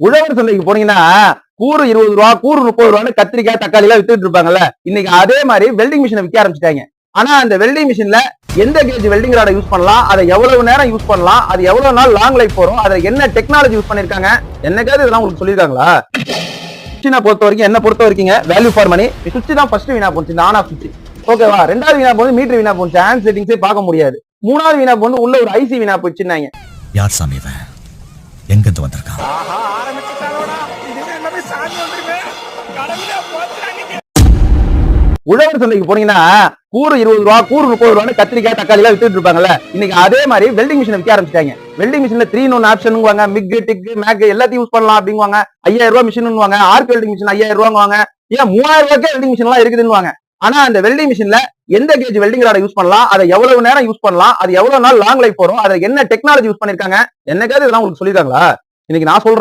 உழவர் சந்தைக்கு போனீங்கன்னா கூறு இருபது ரூபா கூறு முப்பது ரூபான்னு கத்திரிக்காய் தக்காளி எல்லாம் வித்துட்டு இருப்பாங்கல்ல இன்னைக்கு அதே மாதிரி வெல்டிங் மிஷினை விற்க ஆரம்பிச்சிட்டாங்க. ஆனா அந்த வெல்டிங் மிஷின்ல எந்த கேஜ் வெல்டிங் ராடை யூஸ் பண்ணலாம் அதை எவ்வளவு நேரம் யூஸ் பண்ணலாம் அது எவ்வளவு நாள் லாங் லைஃப் வரும் அதை என்ன டெக்னாலஜி யூஸ் பண்ணிருக்காங்க என்னைக்காவது இதெல்லாம் உங்களுக்கு சொல்லியிருக்காங்களா? சுவிட்சினை பொறுத்த வரைக்கும் என்ன பொறுத்த வரைக்கும் வேல்யூ ஃபார் மணி சுவிட்ச் தான் ஃபர்ஸ்ட் வீணா போச்சு இந்த ஆன் ஆஃப் சுவிட்ச் ஓகேவா ரெண்டாவது வீணா போது மீட்டர் வீணா போச்சு ஹேண்ட் செட்டிங்ஸே பார்க்க முடியாது. மூணாவது வீணா போது உள்ள ஒரு ஐசி வீணா போச்சுன்னாங்க யார் சாமி எங்கிருந்து வந்திருக்கான்? உழவர் சந்தைக்கு போனீங்கன்னா கூறு இருபது ரூபா கூறு முப்பது ரூபான்னு கத்திரிக்காய் தக்காளி எல்லாம் வித்துட்டு இருப்பாங்கல்ல. இன்னைக்கு அதே மாதிரி வெல்டிங் மிஷினை விற்க ஆரம்பிச்சிட்டாங்க. வெல்டிங் மிஷின்ல த்ரீ ஒன் ஆப்ஷன் வாங்க மிக் டிக் மேக் எல்லாத்தையும் யூஸ் பண்ணலாம் அப்படிங்குவாங்க. ஐயாயிரம் ரூபாய் மிஷின் வாங்க ஆர்க் வெல்டிங் மிஷின் ஐயாயிரம் ரூபாய் வாங்க ஏன் மூவாயிரம் ரூபாய்க்கே வெல்டிங் மிஷின் எல்லாம் இருக்குதுன்னு ஆனா அந்த வெல்டிங் மிஷின்ல எந்த கேஜ் வெல்டிங் ராட யூஸ் பண்ணலாம்? அதை எவ்வளவு நேரம் யூஸ் பண்ணலாம்? அது எவ்வளவு நாள் லாங் லைஃப் வரும் அதை என்ன டெக்னாலஜி யூஸ் பண்ணிருக்காங்க? என்னக்காவது இதெல்லாம் உங்களுக்கு சொல்லிருக்காங்களா? இன்னைக்கு நான் சொல்றேன்.